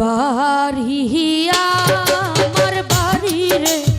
বন্ধুর বাড়ি আমার বাড়ি রে।